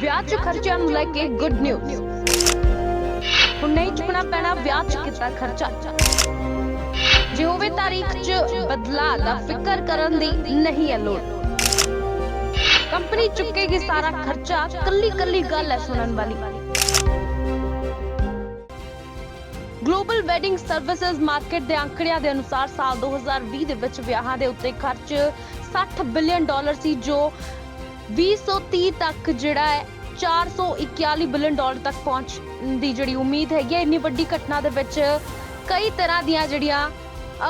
ਵਿਆਹ 'ਚ ਖਰਚਿਆਂ ਨੂੰ ਲੈ ਕੇ ਗੁੱਡ ਨਿਊਜ਼ ਹੁਣ ਨਹੀਂ ਚੁੱਕਣਾ ਪੈਣਾ ਵਿਆਹ 'ਚ ਕੀਤਾ ਖਰਚਾ। ਜੇ ਹੋਵੇ ਤਾਰੀਖ 'ਚ ਬਦਲਾਅ ਦਾ ਫਿਕਰ ਕਰਨ ਦੀ ਨਹੀਂ ਹੈ ਲੋੜ। ਕੰਪਨੀ ਚੁੱਕੇਗੀ ਸਾਰਾ ਖਰਚਾ ਕੱਲੀ ਕੱਲੀ ਗੱਲ ਹੈ ਸੁਣਨ ਵਾਲੀ। ਗਲੋਬਲ ਵੈਡਿੰਗ ਸਰਵਿਸਿਜ਼ ਮਾਰਕੀਟ ਦੇ ਅੰਕੜਿਆਂ ਦੇ ਅਨੁਸਾਰ ਸਾਲ 2020 ਦੇ ਵਿੱਚ ਵਿਆਹਾਂ ਦੇ ਉੱਤੇ ਖਰਚ 60 ਬਿਲੀਅਨ ਡਾਲਰ ਸੀ, ਜੋ 2030 ਤੱਕ ਜਿਹੜਾ ਹੈ 441 ਬਿਲੀਅਨ ਡਾਲਰ ਤੱਕ ਪਹੁੰਚ ਦੀ ਜਿਹੜੀ ਉਮੀਦ ਹੈਗੀ ਹੈ। ਇੰਨੀ ਵੱਡੀ ਘਟਨਾ ਦੇ ਵਿੱਚ ਕਈ ਤਰ੍ਹਾਂ ਦੀਆਂ ਜਿਹੜੀਆਂ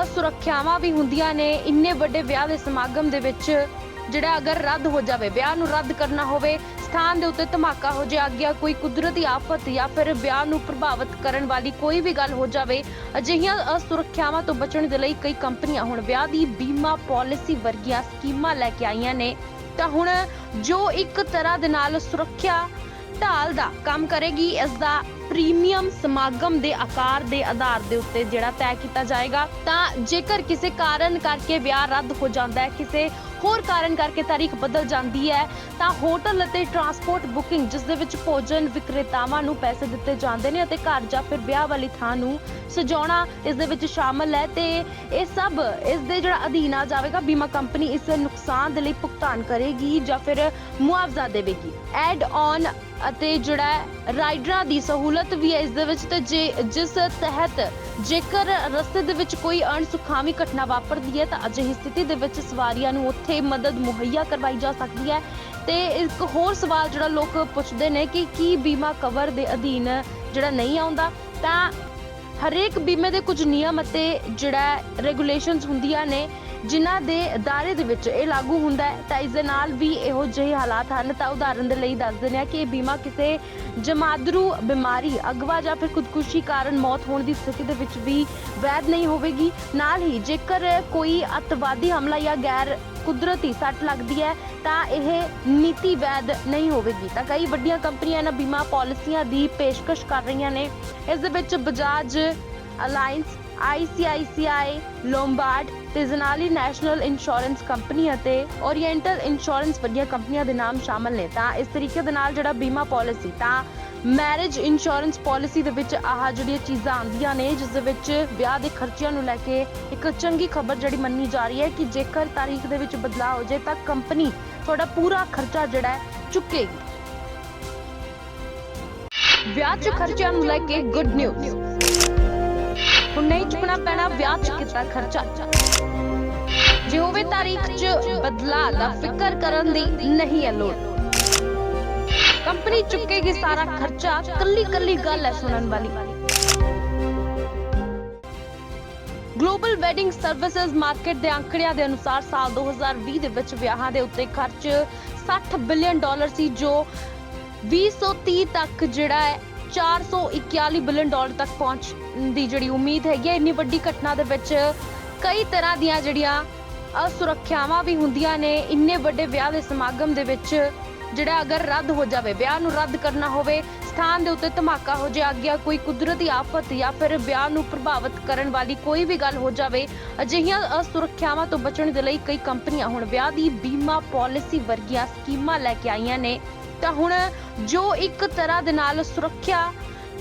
ਅਸੁਰੱਖਿਆਵਾਂ ਵੀ ਹੁੰਦੀਆਂ ਨੇ। ਇੰਨੇ ਵੱਡੇ ਵਿਆਹ ਦੇ ਸਮਾਗਮ ਦੇ ਵਿੱਚ ਜਿਹੜਾ ਅਗਰ ਰੱਦ ਹੋ ਜਾਵੇ, ਵਿਆਹ ਨੂੰ ਰੱਦ ਕਰਨਾ ਹੋਵੇ, ਸਥਾਨ ਦੇ ਉੱਤੇ ਧਮਾਕਾ ਹੋ ਜਾਏ, ਅੱਗੇ ਕੋਈ ਕੁਦਰਤੀ ਆਫਤ ਜਾਂ ਫਿਰ ਵਿਆਹ ਨੂੰ ਪ੍ਰਭਾਵਿਤ ਕਰਨ ਵਾਲੀ ਕੋਈ ਵੀ ਗੱਲ ਹੋ ਜਾਵੇ, ਅਜਿਹੀਆਂ ਅਸੁਰੱਖਿਆਵਾਂ ਤੋਂ ਬਚਣ ਦੇ ਲਈ ਕਈ ਕੰਪਨੀਆਂ ਹੁਣ ਵਿਆਹ ਦੀ ਬੀਮਾ ਪਾਲਿਸੀ ਵਰਗੀਆਂ ਸਕੀਮਾਂ ਲੈ ਕੇ ਆਈਆਂ ਨੇ। ਤਾਂ ਹੁਣ ਜੋ ਇੱਕ ਤਰ੍ਹਾਂ ਦੇ ਨਾਲ ਸੁਰੱਖਿਆ ਢਾਲ ਦਾ ਕੰਮ ਕਰੇਗੀ, ਇਸ ਦਾ ਪ੍ਰੀਮੀਅਮ ਸਮਾਗਮ ਦੇ ਆਕਾਰ ਦੇ ਆਧਾਰ ਦੇ ਉੱਤੇ ਜਿਹੜਾ ਤੈਅ ਕੀਤਾ ਜਾਏਗਾ। ਤਾਂ ਜੇਕਰ ਕਿਸੇ ਕਾਰਨ ਕਰਕੇ ਵਿਆਹ ਰੱਦ ਹੋ ਜਾਂਦਾ ਹੈ, ਕਿਸੇ ਹੋਰ ਕਾਰਨ ਕਰਕੇ ਤਾਰੀਖ ਬਦਲ ਜਾਂਦੀ ਹੈ, ਤਾਂ ਹੋਟਲ ਅਤੇ ਟਰਾਂਸਪੋਰਟ ਬੁਕਿੰਗ ਜਿਸ ਦੇ ਵਿੱਚ ਭੋਜਨ ਵਿਕਰੇਤਾਵਾਂ ਨੂੰ ਪੈਸੇ ਦਿੱਤੇ ਜਾਂਦੇ ਨੇ ਅਤੇ ਘਰ ਜਾਂ ਫਿਰ ਵਿਆਹ ਵਾਲੀ ਥਾਂ ਨੂੰ ਸਜਾਉਣਾ ਇਸ ਦੇ ਵਿੱਚ ਸ਼ਾਮਲ ਹੈ ਤੇ ਇਹ ਸਭ ਇਸ ਦੇ ਜਿਹੜਾ ਅਧੀਨ ਆ ਜਾਵੇਗਾ, ਬੀਮਾ ਕੰਪਨੀ ਇਸ ਨੁਕਸਾਨ ਦੇ ਲਈ ਭੁਗਤਾਨ ਕਰੇਗੀ ਜਾਂ ਫਿਰ ਮੁਆਵਜ਼ਾ ਦੇਵੇਗੀ। ਐਡ ਔਨ ਅਤੇ ਜਿਹੜਾ ਰਾਈਡਰਾਂ ਦੀ ਸਹੂਲਤ ਵੀ ਹੈ ਇਸ ਦੇ ਵਿੱਚ ਤੇ ਜੇ, ਜਿਸ ਤਹਿਤ ਜੇਕਰ ਰਸਤੇ ਦੇ ਵਿੱਚ ਕੋਈ ਅਣਸੁਖਾਵੀ ਘਟਨਾ ਵਾਪਰਦੀ ਹੈ, ਤਾਂ ਅਜਿਹੀ ਸਥਿਤੀ ਦੇ ਵਿੱਚ ਸਵਾਰੀਆਂ ਨੂੰ ਉੱਥੇ ਮਦਦ ਮੁਹੱਈਆ ਕਰਵਾਈ ਜਾ ਸਕਦੀ ਹੈ। ਤੇ ਇੱਕ ਹੋਰ ਸਵਾਲ ਜਿਹੜਾ ਲੋਕ ਪੁੱਛਦੇ ਨੇ ਕਿ ਕੀ ਬੀਮਾ ਕਵਰ ਦੇ ਅਧੀਨ ਜਿਹੜਾ ਨਹੀਂ ਆਉਂਦਾ, ਤਾਂ ਹਰੇਕ ਬੀਮੇ ਦੇ ਕੁਝ ਨਿਯਮ ਅਤੇ ਜਿਹੜਾ ਰੈਗੂਲੇਸ਼ਨਸ ਹੁੰਦੀਆਂ ਨੇ। ਜਿਨ੍ਹਾਂ ਦੇ ਦਾਇਰੇ ਦੇ ਵਿੱਚ ਇਹ ਲਾਗੂ ਹੁੰਦਾ ਹੈ, ਤਾਂ ਇਸ ਦੇ ਨਾਲ ਵੀ ਇਹੋ ਜਿਹੇ ਹਾਲਾਤ ਹਨ। ਤਾਂ ਉਦਾਹਰਨ ਦੇ ਲਈ ਦੱਸ ਦਿੰਦੇ ਹਾਂ ਕਿ ਇਹ ਬੀਮਾ ਕਿਸੇ ਜਮਾਦਰੂ ਬਿਮਾਰੀ, ਅਗਵਾ ਜਾਂ ਫਿਰ ਖੁਦਕੁਸ਼ੀ ਕਾਰਨ ਮੌਤ ਹੋਣ ਦੀ ਸਥਿਤੀ ਦੇ ਵਿੱਚ ਵੀ ਵੈਧ ਨਹੀਂ ਹੋਵੇਗੀ। ਨਾਲ ਹੀ ਜੇਕਰ ਕੋਈ ਅੱਤਵਾਦੀ ਹਮਲਾ ਜਾਂ ਗੈਰ ਕੁਦਰਤੀ ਸੱਟ ਲੱਗਦੀ ਹੈ, ਤਾਂ ਇਹ ਨੀਤੀ ਵੈਧ ਨਹੀਂ ਹੋਵੇਗੀ। ਤਾਂ ਕਈ ਵੱਡੀਆਂ ਕੰਪਨੀਆਂ ਇਹਨਾਂ ਬੀਮਾ ਪਾਲਿਸੀਆਂ ਦੀ ਪੇਸ਼ਕਸ਼ ਕਰ ਰਹੀਆਂ ਨੇ। ਇਸ ਦੇ ਵਿੱਚ ਬਜਾਜ ਅਲਾਈਅੰਸ ICICI ਲੋਂਬਾਰਡ ਤੇ ਜ਼ਨਾਲੀ ਨੈਸ਼ਨਲ ਇੰਸ਼ੋਰੈਂਸ ਕੰਪਨੀ ਅਤੇ ਓਰੀਐਂਟਲ ਇੰਸ਼ੋਰੈਂਸ ਵਰਗੀਆਂ ਕੰਪਨੀਆਂ ਦੇ ਨਾਮ ਸ਼ਾਮਲ ਨੇ। ਤਾਂ ਇਸ ਤਰੀਕੇ ਦੇ ਨਾਲ ਜਿਹੜਾ ਬੀਮਾ ਪਾਲਿਸੀ, ਤਾਂ ਮੈਰਿਜ ਇੰਸ਼ੋਰੈਂਸ ਪਾਲਿਸੀ ਦੇ ਵਿੱਚ ਆਹ ਜਿਹੜੀਆਂ ਚੀਜ਼ਾਂ ਆਉਂਦੀਆਂ ਨੇ, ਜਿਸ ਦੇ ਵਿੱਚ ਵਿਆਹ ਦੇ ਖਰਚਿਆਂ ਨੂੰ ਲੈ ਕੇ ਇੱਕ ਚੰਗੀ ਖਬਰ ਜਿਹੜੀ ਮੰਨੀ ਜਾ ਰਹੀ ਹੈ ਕਿ ਜੇਕਰ ਤਾਰੀਖ ਦੇ ਵਿੱਚ ਬਦਲਾਅ ਹੋ ਜਾਏ, ਤਾਂ ਕੰਪਨੀ ਤੁਹਾਡਾ ਪੂਰਾ ਖਰਚਾ ਜਿਹੜਾ ਚੁੱਕੇਗੀ। ਵਿਆਹ 'ਚ ਖਰਚਿਆਂ ਨੂੰ ਲੈ ਕੇ ਗੁੱਡ ਨਿਊਜ਼ ਹੁਣ ਨਹੀਂ ਚੁੱਕਣਾ ਪੈਣਾ ਵਿਆਹ 'ਚ ਕੀਤਾ ਖਰਚਾ। ਜੇ ਹੋਵੇ ਤਾਰੀਖ 'ਚ ਬਦਲਾਅ ਦਾ ਫਿਕਰ ਕਰਨ ਦੀ ਨਹੀਂ ਹੈ ਲੋੜ। ਕੰਪਨੀ ਚੁੱਕੇਗੀ ਸਾਰਾ ਖਰਚਾ ਕੱਲੀ ਕੱਲੀ ਗੱਲ ਹੈ ਸੁਣਨ ਵਾਲੀ। ਗਲੋਬਲ ਵੈਡਿੰਗ ਸਰਵਿਸਿਜ਼ ਮਾਰਕੀਟ ਦੇ ਅੰਕੜਿਆਂ ਦੇ ਅਨੁਸਾਰ ਸਾਲ 2020 ਦੇ ਵਿੱਚ ਵਿਆਹਾਂ ਦੇ ਉੱਤੇ ਖਰਚ 60 ਬਿਲੀਅਨ ਡਾਲਰ ਸੀ, ਜੋ 2030 ਤੱਕ ਜਿਹੜਾ ਹੈ 441 ਬਿਲੀਅਨ ਡਾਲਰ ਤੱਕ ਪਹੁੰਚ ਦੀ ਜਿਹੜੀ ਉਮੀਦ ਹੈਗੀ ਹੈ ਇੰਨੀ ਵੱਡੀ ਘਟਨਾ ਦੇ ਵਿੱਚ ਕਈ ਤਰ੍ਹਾਂ ਦੀਆਂ ਜਿਹੜੀਆਂ ਅਸੁਰੱਖਿਆਵਾਂ ਵੀ ਹੁੰਦੀਆਂ ਨੇ, ਇੰਨੇ ਵੱਡੇ ਵਿਆਹ ਦੇ ਸਮਾਗਮ ਦੇ ਵਿੱਚ ਜਿਹੜਾ ਅਗਰ ਰੱਦ ਹੋ ਜਾਵੇ, ਵਿਆਹ ਨੂੰ ਰੱਦ ਕਰਨਾ ਹੋਵੇ, ਸਥਾਨ ਦੇ ਉੱਤੇ ਧਮਾਕਾ ਹੋ ਜਾਏ ਅੱਗੇ ਕੋਈ ਕੁਦਰਤੀ ਆਫਤ ਜਾਂ ਫਿਰ ਵਿਆਹ ਨੂੰ ਪ੍ਰਭਾਵਿਤ ਕਰਨ ਵਾਲੀ ਕੋਈ ਵੀ ਗੱਲ ਹੋ ਜਾਵੇ, ਅਜਿਹੀਆਂ ਅਸੁਰੱਖਿਆਵਾਂ ਤੋਂ ਬਚਣ ਦੇ ਲਈ ਕਈ ਕੰਪਨੀਆਂ ਹੁਣ ਵਿਆਹ ਦੀ ਬੀਮਾ ਪਾਲਿਸੀ ਵਰਗੀਆਂ ਸਕੀਮਾਂ ਲੈ ਕੇ ਆਈਆਂ ਨੇ। ਤਾਂ ਹੁਣ ਜੋ ਇੱਕ ਤਰ੍ਹਾਂ ਦੇ ਨਾਲ ਸੁਰੱਖਿਆ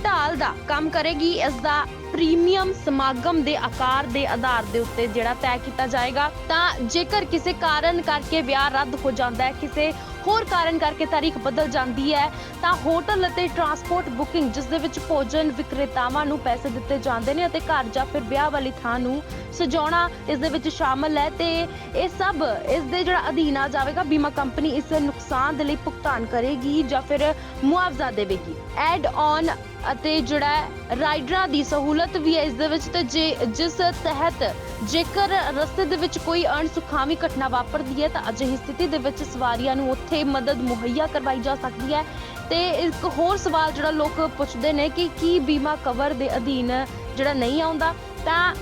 ਢਾਲ ਦਾ ਕੰਮ ਕਰੇਗੀ, ਇਸ ਦਾ ਪ੍ਰੀਮੀਅਮ ਸਮਾਗਮ ਦੇ ਆਕਾਰ ਦੇ ਆਧਾਰ ਦੇ ਉੱਤੇ ਜਿਹੜਾ ਤੈਅ ਕੀਤਾ ਜਾਏਗਾ। ਤਾਂ ਜੇਕਰ ਕਿਸੇ ਕਾਰਨ ਕਰਕੇ ਵਿਆਹ ਰੱਦ ਹੋ ਜਾਂਦਾ ਹੈ, ਕਿਸੇ ਹੋਰ ਕਾਰਨ ਕਰਕੇ ਤਾਰੀਖ ਬਦਲ ਜਾਂਦੀ ਹੈ, ਤਾਂ ਹੋਟਲ ਅਤੇ ਟਰਾਂਸਪੋਰਟ ਬੁਕਿੰਗ ਜਿਸ ਦੇ ਵਿੱਚ ਭੋਜਨ ਵਿਕਰੇਤਾਵਾਂ ਨੂੰ ਪੈਸੇ ਦਿੱਤੇ ਜਾਂਦੇ ਨੇ ਅਤੇ ਘਰ ਜਾਂ ਫਿਰ ਵਿਆਹ ਵਾਲੀ ਥਾਂ ਨੂੰ ਸਜਾਉਣਾ ਇਸ ਦੇ ਵਿੱਚ ਸ਼ਾਮਲ ਹੈ, ਤੇ ਇਹ ਸਭ ਇਸ ਦੇ ਜਿਹੜਾ ਅਧੀਨ ਆ ਜਾਵੇਗਾ, ਬੀਮਾ ਕੰਪਨੀ ਇਸ ਨੁਕਸਾਨ ਦੇ ਲਈ ਭੁਗਤਾਨ ਕਰੇਗੀ ਜਾਂ ਫਿਰ ਮੁਆਵਜ਼ਾ ਦੇਵੇਗੀ। ਐਡ ਔਨ ਅਤੇ ਜਿਹੜਾ ਰਾਈਡਰਾਂ ਦੀ ਸਹੂਲਤ ਵੀ ਹੈ ਇਸ ਦੇ ਵਿੱਚ, ਤੇ ਜੇ ਜਿਸ ਤਹਿਤ ਜੇਕਰ ਰਸਤੇ ਦੇ ਵਿੱਚ ਕੋਈ ਅਣਸੁਖਾਵੀ ਘਟਨਾ ਵਾਪਰਦੀ ਹੈ, ਤਾਂ ਅਜਿਹੀ ਸਥਿਤੀ ਦੇ ਵਿੱਚ ਸਵਾਰੀਆਂ ਨੂੰ ਉੱਥੇ ਮਦਦ ਮੁਹੱਈਆ ਕਰਵਾਈ ਜਾ ਸਕਦੀ ਹੈ। ਤੇ ਇੱਕ ਹੋਰ ਸਵਾਲ ਜਿਹੜਾ ਲੋਕ ਪੁੱਛਦੇ ਨੇ ਕਿ ਕੀ ਬੀਮਾ ਕਵਰ ਦੇ ਅਧੀਨ ਜਿਹੜਾ ਨਹੀਂ ਆਉਂਦਾ, ਤਾਂ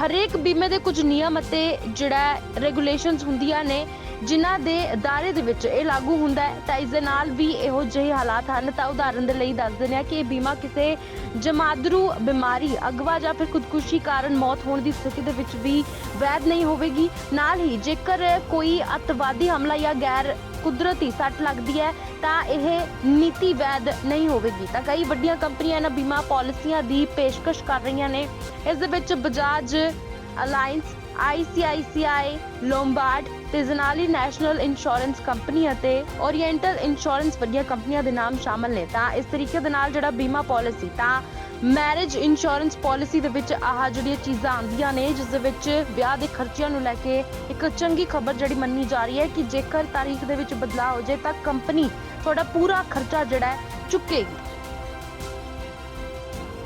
ਹਰੇਕ ਬੀਮੇ ਦੇ ਕੁਝ ਨਿਯਮ ਅਤੇ ਜਿਹੜਾ ਰੈਗੂਲੇਸ਼ਨਸ ਹੁੰਦੀਆਂ ਨੇ। ਜਿਨ੍ਹਾਂ ਦੇ ਦਾਇਰੇ ਦੇ ਵਿੱਚ ਇਹ ਲਾਗੂ ਹੁੰਦਾ ਹੈ, ਤਾਂ ਇਸ ਦੇ ਨਾਲ ਵੀ ਇਹੋ ਜਿਹੇ ਹਾਲਾਤ ਹਨ। ਤਾਂ ਉਦਾਹਰਨ ਦੇ ਲਈ ਦੱਸ ਦਿੰਦੇ ਹਾਂ ਕਿ ਇਹ ਬੀਮਾ ਕਿਸੇ ਜਮਾਦਰੂ ਬਿਮਾਰੀ, ਅਗਵਾ ਜਾਂ ਫਿਰ ਖੁਦਕੁਸ਼ੀ ਕਾਰਨ ਮੌਤ ਹੋਣ ਦੀ ਸਥਿਤੀ ਦੇ ਵਿੱਚ ਵੀ ਵੈਧ ਨਹੀਂ ਹੋਵੇਗੀ। ਨਾਲ ਹੀ ਜੇਕਰ ਕੋਈ ਅੱਤਵਾਦੀ ਹਮਲਾ ਜਾਂ ਗੈਰ ਕੁਦਰਤੀ ਸੱਟ ਲੱਗਦੀ ਹੈ, ਤਾਂ ਇਹ ਨੀਤੀ ਵੈਧ ਨਹੀਂ ਹੋਵੇਗੀ। ਤਾਂ ਕਈ ਵੱਡੀਆਂ ਕੰਪਨੀਆਂ ਇਹਨਾਂ ਬੀਮਾ ਪਾਲਿਸੀਆਂ ਦੀ ਪੇਸ਼ਕਸ਼ ਕਰ ਰਹੀਆਂ ਨੇ। ਇਸ ਦੇ ਵਿੱਚ ਬਜਾਜ ਅਲਾਈਅੰਸ ICICI ਲੋਂਬਾਰਡ ਤੇ ਜ਼ਨਾਲੀ ਨੈਸ਼ਨਲ ਇੰਸ਼ੋਰੈਂਸ ਕੰਪਨੀ ਅਤੇ ਓਰੀਐਂਟਲ ਇੰਸ਼ੋਰੈਂਸ ਵਰਗੀਆਂ ਕੰਪਨੀਆਂ ਦੇ ਨਾਮ ਸ਼ਾਮਲ ਨੇ। ਤਾਂ ਇਸ ਤਰੀਕੇ ਦੇ ਨਾਲ ਜਿਹੜਾ ਬੀਮਾ ਪਾਲਿਸੀ, ਤਾਂ ਮੈਰਿਜ ਇੰਸ਼ੋਰੈਂਸ ਪਾਲਿਸੀ ਦੇ ਵਿੱਚ ਆਹ ਜਿਹੜੀਆਂ ਚੀਜ਼ਾਂ ਆਉਂਦੀਆਂ ਨੇ, ਜਿਸ ਦੇ ਵਿੱਚ ਵਿਆਹ ਦੇ ਖਰਚਿਆਂ ਨੂੰ ਲੈ ਕੇ ਇੱਕ ਚੰਗੀ ਖਬਰ ਜਿਹੜੀ ਮੰਨੀ ਜਾ ਰਹੀ ਹੈ ਕਿ ਜੇਕਰ ਤਾਰੀਖ ਦੇ ਵਿੱਚ ਬਦਲਾਅ ਹੋ ਜਾਏ ਤਾਂ ਕੰਪਨੀ ਤੁਹਾਡਾ ਪੂਰਾ ਖਰਚਾ ਜਿਹੜਾ ਹੈ ਚੁੱਕੇਗੀ।